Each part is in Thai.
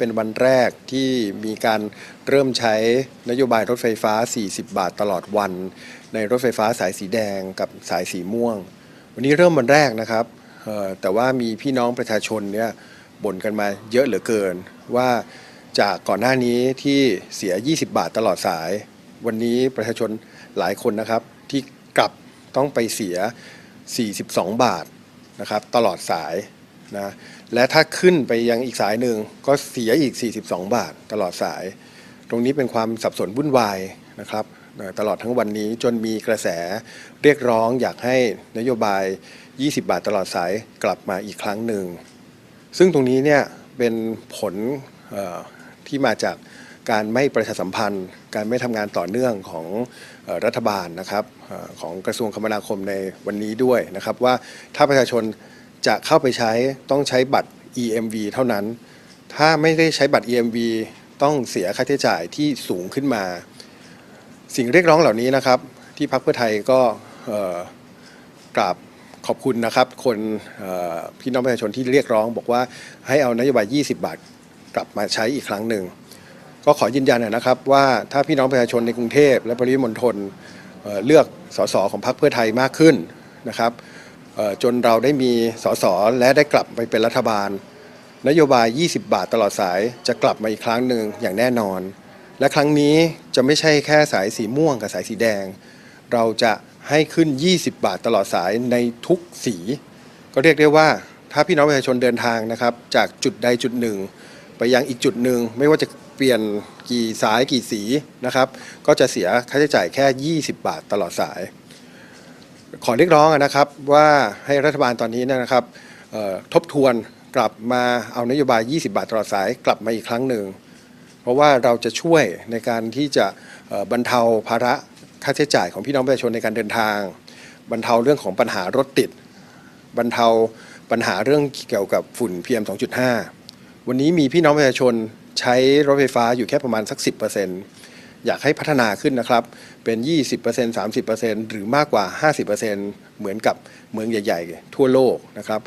เป็นวันแรกที่มีการเริ่มใช้นโยบายรถไฟฟ้า 40 บาทตลอดวัน ในรถไฟฟ้าสายสีแดงกับสายสีม่วง วันนี้เริ่มวันแรกนะครับเออแต่ว่ามีพี่น้องประชาชนเนี่ยบ่นกันมาเยอะเหลือเกิน ว่าจากก่อนหน้านี้ที่เสีย 20 บาทตลอดสาย วันนี้ประชาชนหลายคนนะครับ ที่กลับต้องไปเสีย 42 บาทนะครับตลอดสาย นะและถ้าขึ้นไปยังอีกสายหนึ่งก็เสียอีก 42 บาทตลอดสาย ตรงนี้เป็นความสับสนวุ่นวายนะครับตลอดทั้งวันนี้จนมีกระแสเรียกร้องอยากให้นโยบาย 20 บาทตลอดสายกลับมาอีกครั้งหนึ่ง ซึ่งตรงนี้เนี่ยเป็นผลที่มาจากการไม่ประชาสัมพันธ์ การไม่ทำงานต่อเนื่องของออรัฐบาลนะครับออของกระทรวงคมนาคมในวันนี้ด้วยนะครับว่าถ้าประชาชน จะเข้าไปใช้ต้องใช้บัตร EMV เท่านั้น ถ้าไม่ได้ใช้บัตร EMV ต้องเสียค่าใช้จ่ายที่สูงขึ้นมา สิ่งเรียกร้องเหล่านี้นะครับ ที่พรรคเพื่อไทยก็กราบขอบคุณนะครับ คนพี่น้องประชาชนที่เรียกร้อง บอกว่าให้เอานโยบาย 20 บาทกลับมาใช้อีกครั้งหนึ่ง ก็ขอยืนยันนะครับว่าถ้าพี่น้องประชาชนในกรุงเทพและปริมณฑลเลือกสสของพรรคเพื่อไทยมากขึ้นนะครับ จนเราได้มีสสและได้กลับไปเป็นรัฐบาล นโยบาย 20 บาทตลอดสายจะกลับมาอีกครั้งหนึ่งอย่างแน่นอน และครั้งนี้จะไม่ใช่แค่สายสีม่วงกับสายสีแดง เราจะให้ขึ้น 20 บาทตลอดสายในทุกสี ก็เรียกได้ว่าถ้าพี่น้องประชาชนเดินทางนะครับ จากจุดใดจุดหนึ่ง ไปยังอีกจุดหนึ่งไม่ว่าจะเปลี่ยนกี่สายกี่สีนะครับ ก็จะเสียค่าใช้จ่ายแค่ 20 บาทตลอดสาย ขอเรียกร้องนะครับว่าให้รัฐบาลตอนนี้นะครับทบทวนกลับมาเอานโยบาย 20 บาทตลอดสายกลับมาอีกครั้งหนึ่ง เพราะว่าเราจะช่วยในการที่จะบรรเทาภาระค่าใช้จ่ายของพี่น้องประชาชนในการเดินทาง บรรเทาเรื่องของปัญหารถติด บรรเทาปัญหาเรื่องเกี่ยวกับฝุ่น PM 2.5 วันนี้มีพี่น้องประชาชนใช้รถไฟฟ้าอยู่แค่ประมาณสัก 10% อยากให้พัฒนาขึ้นนะครับ เป็น 20% 30%หรือมากกว่า 50%เหมือนกับเมืองใหญ่ ๆ ทั่วโลกนะครับ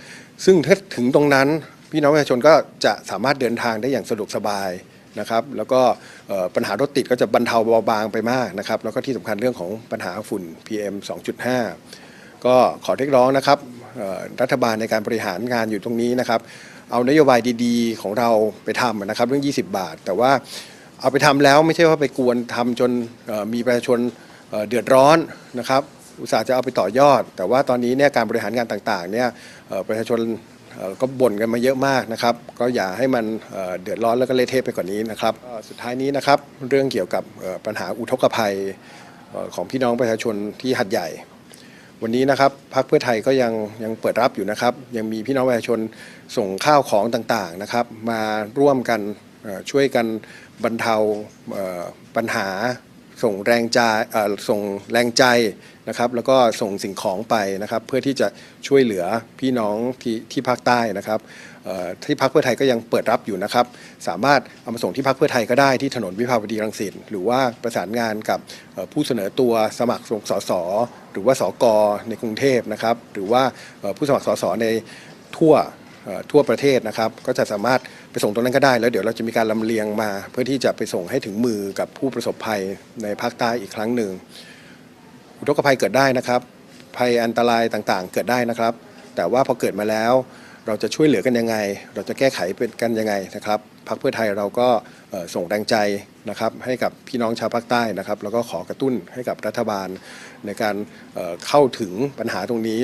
ซึ่งถ้าถึงตรงนั้นพี่น้องประชาชนก็จะสามารถเดินทางได้อย่างสะดวกสบายนะครับ แล้วก็ปัญหารถติดก็จะบรรเทาเบาบางไปมากนะครับ แล้วก็ที่สำคัญเรื่องของปัญหาฝุ่น PM 2.5 ก็ขอเรียกร้องนะครับรัฐบาลในการบริหารงานอยู่ตรงนี้นะครับ เอานโยบายดีๆ ของเราไปทำนะครับเรื่อง 20 บาท แต่ว่า เอาไปทำแล้วไม่ใช่ว่าไปกวนทำจนมีประชาชนเดือดร้อนนะครับ อุตสาห์จะเอาไปต่อยอด แต่ว่าตอนนี้เนี่ยการบริหารงานต่างๆเนี่ยประชาชนก็บ่นกันมาเยอะมากนะครับ ก็อย่าให้มันเดือดร้อนแล้วก็เละเทะไปกว่านี้นะครับสุดท้ายนี้นะครับเรื่องเกี่ยวกับปัญหาอุทกภัยของพี่น้องประชาชนที่หัดใหญ่ วันนี้นะครับพรรคเพื่อไทยก็ยังยังเปิดรับอยู่นะครับ ยังมีพี่น้องประชาชนส่งข้าวของต่างๆนะครับ มาร่วมกัน ช่วยกันบรรเทาปัญหาส่งแรงใจส่งแรงใจนะครับแล้วก็ส่งสิ่งของไปนะครับ เพื่อที่จะช่วยเหลือพี่น้องที่ที่ภาคใต้นะครับที่พักเพื่อไทยก็ยังเปิดรับอยู่นะครับ สามารถเอามาส่งที่พักเพื่อไทยก็ได้ที่ถนนวิภาวดีรังสิตหรือว่าประสานงานกับผู้เสนอตัวสมัครส่งสสหรือว่าสกในกรุงเทพนะครับ หรือว่าผู้สมัครสสในทั่ว ทั่วประเทศนะครับ ก็จะสามารถไปส่งตรงนั้นก็ได้ แล้วเดี๋ยวเราจะมีการลำเลียงมา เพื่อที่จะไปส่งให้ถึงมือกับผู้ประสบภัยในภาคใต้อีกครั้งหนึ่งอุทกภัยเกิดได้นะครับ ภัยอันตรายต่างๆ เกิดได้นะครับ แต่ว่าพอเกิดมาแล้ว เราจะช่วยเหลือกันยังไง เราจะแก้ไขเป็นกันยังไงนะครับพรรคเพื่อไทยเราก็ส่งแรงใจนะครับให้กับพี่น้องชาวภาคใต้นะครับ แล้วก็ขอกระตุ้นให้กับรัฐบาลในการเข้าถึงปัญหาตรงนี้